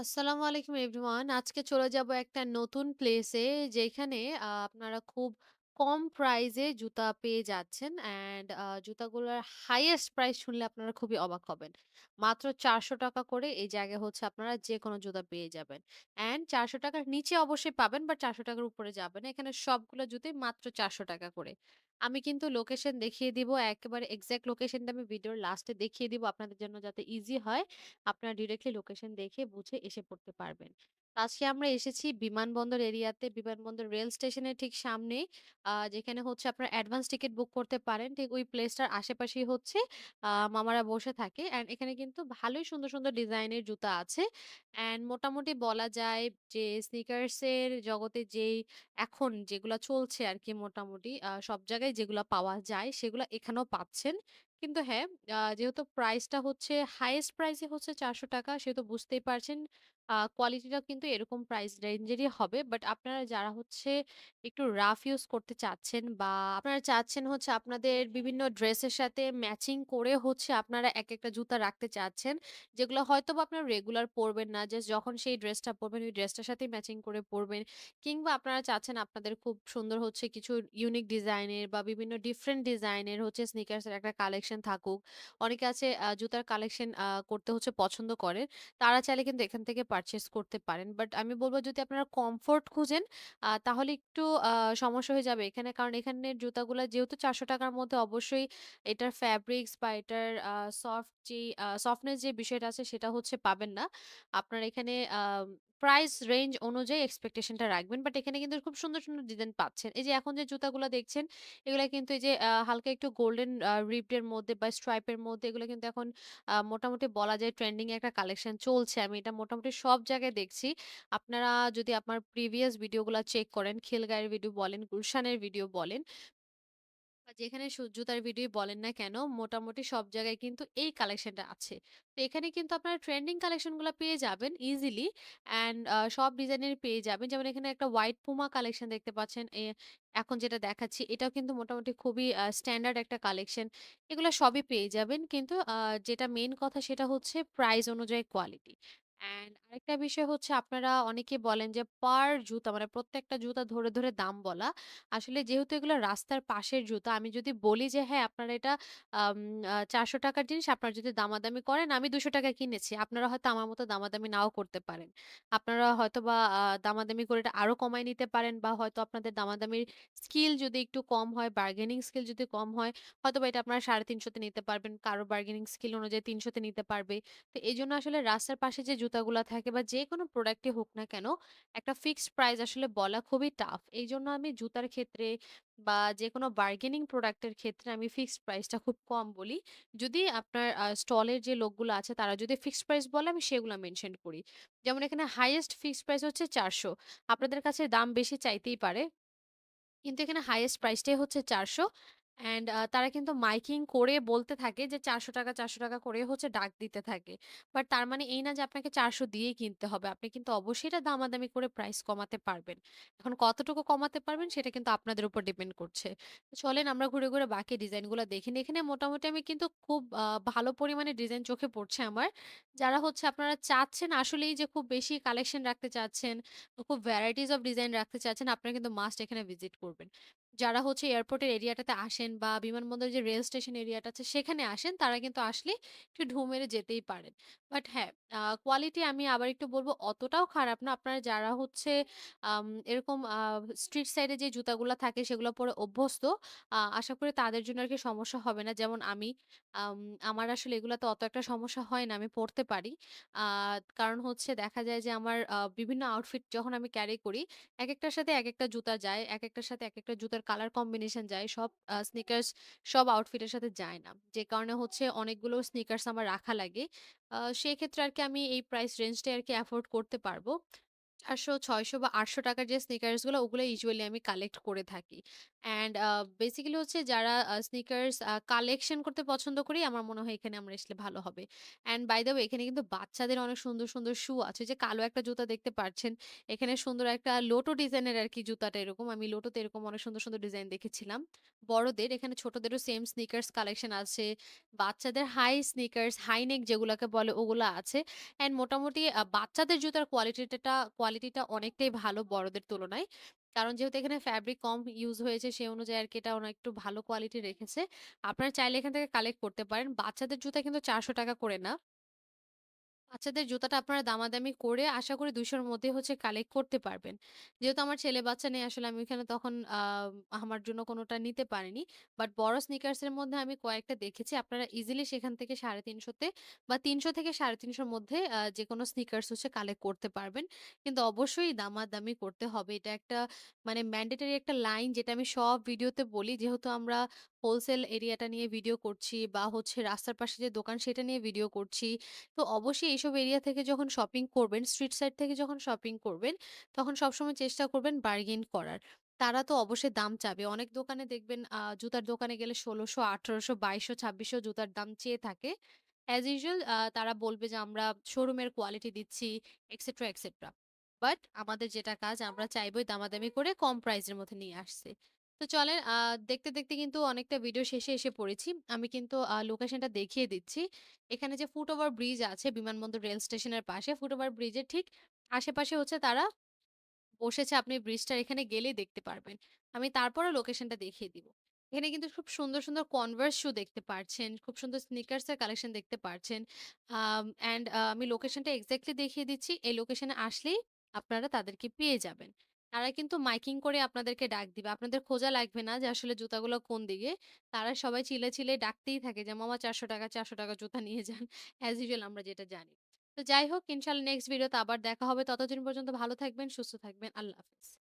আসসালামু আলাইকুম এভরিওয়ান। আজকে চলে যাব একটা নতুন প্লেসে যেখানে আহ, আপনারা খুব কম প্রাইজে জুতা পেয়ে যাচ্ছেন অ্যান্ড জুতাগুলার হাইয়েস্ট প্রাইস শুনলে আপনারা খুবই অবাক হবেন। মাত্র ৳৪০০ করে এই জায়গায় হচ্ছে আপনারা যেকোনো জুতা পেয়ে যাবেন। অ্যান্ড চারশো টাকার নিচে অবশ্যই পাবেন বা চারশো টাকার উপরে যাবেন এখানে সবগুলো জুতাই মাত্র ৳৪০০ করে। আমি কিন্তু লোকেশন দেখিয়ে দিব। একেবারে এক্স্যাক্ট লোকেশনটা আমি ভিডিওর লাস্টে দেখিয়ে দিব আপনাদের জন্য যাতে ইজি হয়। আপনারা ডিরেক্টলি লোকেশন দেখে বুঝে এসে পড়তে পারবেন। আজকে আমরা এসেছি বিমানবন্দর এরিয়াতে, বিমানবন্দর রেল স্টেশনের ঠিক সামনেই আ যেখানে হচ্ছে আপনারা অ্যাডভান্স টিকিট বুক করতে পারেন। ঠিক ওই প্লেসটার আশেপাশেই হচ্ছে আ মামারা বসে থাকে। অ্যান্ড এখানে কিন্তু ভালোই সুন্দর, সুন্দর ডিজাইনের জুতা আছে। অ্যান্ড মোটামুটি বলা যায় যে স্নিকার্সের জগতে যেই এখন যেগুলা চলছে আর কি মোটামুটি আ সব জায়গায় যেগুলা পাওয়া যায় সেগুলা এখানেও পাচ্ছেন। কিন্তু হ্যাঁ, যেহেতু প্রাইসটা হচ্ছে হাইয়েস্ট প্রাইসই হচ্ছে ৳৪০০ সেহেতু বুঝতেই পারছেন আ কোয়ালিটিটাও কিন্তু এরকম প্রাইস রেঞ্জেরই হবে। বাট আপনারা যারা হচ্ছে একটু রাফ ইউজ করতে চাচ্ছেন বা আপনারা চাচ্ছেন হচ্ছে আপনাদের বিভিন্ন ড্রেসের সাথে ম্যাচিং করে হচ্ছে আপনারা এক একটা জুতা রাখতে চাচ্ছেন। যেগুলো হয়তো বা আপনারা রেগুলার পরবেন না। জাস্ট যখন সেই ড্রেসটা পরবেন, ওই ড্রেসটার সাথেই ম্যাচিং করে পরবেন। কিংবা আপনারা চাচ্ছেন আপনাদের খুব সুন্দর হচ্ছে কিছু ইউনিক ডিজাইনের বা বিভিন্ন ডিফারেন্ট ডিজাইনের হচ্ছে স্নিকার্সের একটা কালেকশন থাকুক। অনেকে আছে জুতার কালেকশন করতে হচ্ছে পছন্দ করে। তারা চাইলে কিন্তু এখান থেকে পারচেজ করতে পারেন। বাট আমি বলব যদি আপনারা কমফোর্ট খুঁজেন তাহলে একটু সমস্যা হয়ে যাবে এখানে। কারণ এখানের জুতাগুলো যেহেতু চারশো টাকার মধ্যে অবশ্যই এটার ফ্যাব্রিক্স বা এটার সফট যেই সফটনেস যে বিষয়টা আছে সেটা হচ্ছে পাবেন না। আপনার এখানে প্রাইস রেঞ্জ অনুযায়ী এক্সপেকটেশন টা রাখবেন। বাট এখানে কিন্তু খুব সুন্দর, সুন্দর ডিজাইন পাচ্ছেন। এই যে এখন যে জুতাগুলো দেখছেন, এগুলা কিন্তু এই যে হালকা একটু গোল্ডেন এর মধ্যে বা স্ট্রাইপের মধ্যে এগুলো কিন্তু এখন মোটামুটি বলা যায় ট্রেন্ডিং একটা কালেকশন চলছে। আমি এটা মোটামুটি সব জায়গায় দেখছি। আপনারা যদি আমার প্রিভিয়াস ভিডিওগুলা চেক করেন, খিলগাঁয়ের ভিডিও বলেন, গুলশানের ভিডিও বলেন যেখানে জুতার ভিডিওই বলেন না কেন, মোটামুটি সব জায়গায় কিন্তু এই কালেকশনটা আছে। তো এখানে কিন্তু আপনারা ট্রেন্ডিং কালেকশনগুলো পেয়ে যাবেন ইজিলি অ্যান্ড সব ডিজাইনের পেয়ে যাবেন। যেমন এখানে একটা হোয়াইট পুমা কালেকশন দেখতে পাচ্ছেন। এখন যেটা দেখাচ্ছি এটাও কিন্তু মোটামুটি খুবই স্ট্যান্ডার্ড একটা কালেকশন। এগুলো সবই পেয়ে যাবেন। কিন্তু যেটা মেন কথা সেটা হচ্ছে প্রাইস অনুযায়ী কোয়ালিটি। অ্যান্ড আরেকটা বিষয় হচ্ছে আপনারা অনেকে বলেন যে পার জুতা মানে প্রত্যেকটা জুতা ধরে, ধরে দাম বলা। আসলে যেহেতু এগুলো রাস্তার পাশের জুতা, আমি যদি বলি যে হ্যাঁ, আপনারা এটা আম আ ৳৪০০ র জিনিস আপনারা যদি দামাদামি করেন, আমি ৳২০০ কিনেছি। আপনারা হয়তো আমার মতো দামাদামি নাও করতে পারেন। আপনারা হয়তোবা আ দামাদামি করে এটা আরও কমায় নিতে পারেন বা হয়তো আপনাদের দামাদামির স্কিল যদি একটু কম হয়, বার্গেনিং স্কিল যদি কম হয়, হয়তোবা এটা আপনারা ৳৩৫০ তে নিতে পারবেন। কারও বার্গেনিং স্কিল অনুযায়ী ৳৩০০ তে নিতে পারবে। তো এজন্য আসলে রাস্তার পাশে যে জুতাগুলা থাকে বা যেকোনো প্রোডাক্টই হোক না কেন, একটা ফিক্সড প্রাইস আসলে বলা খুবই টাফ। এই জন্য আমি জুতার ক্ষেত্রে বা যে কোনো বার্গেনিং প্রোডাক্টের ক্ষেত্রে আমি ফিক্সড প্রাইসটা খুব কম বলি। যদি আপনার স্টলের যে লোকগুলো আছে তারা যদি ফিক্সড প্রাইস বলে আমি সেগুলো মেনশন করি। যেমন এখানে হাইয়েস্ট ফিক্সড প্রাইস হচ্ছে চারশো আপনাদের কাছে দাম বেশি চাইতেই পারে। কিন্তু এখানে হাইয়েস্ট প্রাইসটাই হচ্ছে ৪০০ অ্যান্ড তারা কিন্তু মাইকিং করে বলতে থাকে যে ৳৪০০ ৳৪০০ করে হচ্ছে ডাক দিতে থাকে। বাট তার মানে এই না যে আপনাকে ৪০০ দিয়েই কিনতে হবে। আপনি কিন্তু অবশ্যই এটা দামাদামি করে প্রাইস কমাতে পারবেন। এখন কতটুকু কমাতে পারবেন সেটা কিন্তু আপনাদের উপর ডিপেন্ড করছে। তো চলেন আমরা ঘুরে, ঘুরে বাকি ডিজাইনগুলা দেখি। এখানে মোটামুটি আমি কিন্তু খুব ভালো পরিমাণে ডিজাইন চোখে পড়ছে আমার। যারা হচ্ছে আপনারা চাচ্ছেন আসলেই যে খুব বেশি কালেকশন রাখতে চাচ্ছেন, খুব ভ্যারাইটিস অফ ডিজাইন রাখতে চাচ্ছেন, আপনারা কিন্তু মাস্ট এখানে ভিজিট করবেন। যারা হচ্ছে এয়ারপোর্টের এরিয়াটাতে আসেন বা বিমানবন্দরের যে রেল স্টেশন এরিয়াটা আছে সেখানে আসেন, তারা কিন্তু আসলে একটু ঢু মেরে যেতেই পারেন। বাট হ্যাঁ, কোয়ালিটি আমি আবার একটু বলব অতটাও খারাপ না। আপনারা যারা হচ্ছে এরকম স্ট্রিট সাইডে যে জুতাগুলা থাকে সেগুলো পরে অভ্যস্ত, আশা করি তাদের জন্য আরকি সমস্যা হবে না। যেমন আমি, আম আমার আসলে এগুলাতে অত একটা সমস্যা হয় না। আমি পড়তে পারি। কারণ হচ্ছে দেখা যায় যে আমার বিভিন্ন আউটফিট যখন আমি ক্যারি করি একেকটার সাথে একেকটা জুতা যায়। একেকটার সাথে একেকটা জুতার কালার কম্বিনেশন যায়। সব স্নিকার্স সব আউটফিটের সাথে যায় না। যে কারণে হচ্ছে অনেকগুলো স্নিকার্স আমার রাখা লাগে। সেক্ষেত্রে আর কি আমি এই প্রাইস রেঞ্জটায় আর কি অ্যাফোর্ড করতে পারব চারশো, ছয়শো বা আটশো টাকার যে স্নিকার্সগুলো ওগুলো ইউজুয়ালি আমি কালেক্ট করে থাকি। অ্যান্ড বেসিক্যালি হচ্ছে যারা স্নিকার্স কালেকশন করতে পছন্দ করি, আমার মনে হয় এখানে আমরা আসলে ভালো হবে। অ্যান্ড বাই দ্য এখানে কিন্তু বাচ্চাদের অনেক সুন্দর, সুন্দর শু আছে। যে কালো একটা জুতা দেখতে পারছেন। এখানে সুন্দর একটা লোটো ডিজাইনের আর কি জুতাটা এরকম। আমি লোটোতে এরকম অনেক সুন্দর, সুন্দর ডিজাইন দেখেছিলাম। বড়দের এখানে ছোটদেরও সেম স্নিকার্স কালেকশন আছে। বাচ্চাদের হাই স্নিকার্স, হাই নেক যেগুলাকে বলে ওগুলো আছে। অ্যান্ড মোটামুটি বাচ্চাদের জুতার কোয়ালিটিটা কোয়ালিটিটা অনেকটাই ভালো বড়দের তুলনায়। কারণ যেহেতু এখানে ফ্যাব্রিক কম ইউজ হয়েছে, সেই অনুযায়ী আর কি এটা ওনার একটু ভালো কোয়ালিটি রেখেছে। আপনারা চাইলে এখান থেকে কালেক্ট করতে পারেন। বাচ্চাদের জুতা কিন্তু ৳৪০০ করে না। বাচ্চাদের জুতাটা আপনারা দামাদামি করে আশা করি ২০০ র মধ্যে হচ্ছে কালেক্ট করতে পারবেন। যেহেতু আমার ছেলে বাচ্চা নেই, আসলে আমি ওইখানে তখন আমার জন্য কোনটা নিতে পারিনি। বাট বড় স্নিকার্স এর মধ্যে আমি কয়েকটা দেখেছি। আপনারা ইজিলি সেখান থেকে ৩৫০ তে বা ৩০০ থেকে ৩৫০ র মধ্যে, আ, যেকোনো স্নিকার্স হচ্ছে কালেক্ট করতে পারবেন। কিন্তু অবশ্যই দামাদামি করতে হবে। এটা একটা মানে ম্যান্ডেটরি একটা লাইন যেটা আমি সব ভিডিওতে বলি। যেহেতু আমরা হোলসেল এরিয়াটা নিয়ে ভিডিও করছি বা হচ্ছে রাস্তার পাশে যে দোকান সেটা নিয়ে ভিডিও করছি। তো অবশ্যই এইসব এরিয়া থেকে যখন শপিং করবেন, স্ট্রিট সাইড থেকে যখন শপিং করবেন, তখন সবসময় চেষ্টা করবেন বার্গেন করার। তারা তো অবশ্যই দাম চাবে। অনেক দোকানে দেখবেন জুতার দোকানে গেলে ১৬০০, ১৮০০, ২২০০, ২৬০০ জুতার দাম চেয়ে থাকে। অ্যাজ ইউজুয়াল তারা বলবে যে আমরা শোরুমের কোয়ালিটি দিচ্ছি এটসেট্রা, এটসেট্রা। বাট আমাদের যেটা কাজ আমরা চাইবই দামাদামি করে কম প্রাইসের মধ্যে নিয়ে আসতে। তো চলেন আ দেখতে, দেখতে কিন্তু অনেকটা ভিডিও শেষে এসে পড়েছি। আমি কিন্তু লোকেশনটা দেখিয়ে দিচ্ছি। এখানে যে ফুটওভার ব্রিজ আছে বিমানবন্দর রেল স্টেশনের পাশে, ফুটওভার ব্রিজের ঠিক আশেপাশে হচ্ছে তারা বসেছে। আপনি ব্রিজটার এখানে গেলেই দেখতে পারবেন। আমি তারপরেও লোকেশনটা দেখিয়ে দিব। এখানে কিন্তু খুব সুন্দর, সুন্দর কনভার্স শু দেখতে পারছেন। খুব সুন্দর স্নিকার্সের কালেকশন দেখতে পারছেন। অ্যান্ড আমি লোকেশনটা এক্সাক্টলি দেখিয়ে দিচ্ছি। এই লোকেশনে আসলেই আপনারা তাদেরকে পেয়ে যাবেন। তারা কিন্তু মাইকিং করে আপনাদেরকে ডাক দিবে। আপনাদের খোঁজা লাগবে না যে আসলে জুতাগুলো কোন দিকে। তারা সবাই চিলে চিলে ডাকতেই থাকে যে, "মামা ৳৪০০ ৳৪০০ জুতা নিয়ে যান।" অ্যাজ ইউজুয়াল আমরা যেটা জানি। তো যাই হোক ইনশাআল্লাহ নেক্সট ভিডিওতে আবার দেখা হবে। ততদিন পর্যন্ত ভালো থাকবেন, সুস্থ থাকবেন। আল্লাহ হাফেজ।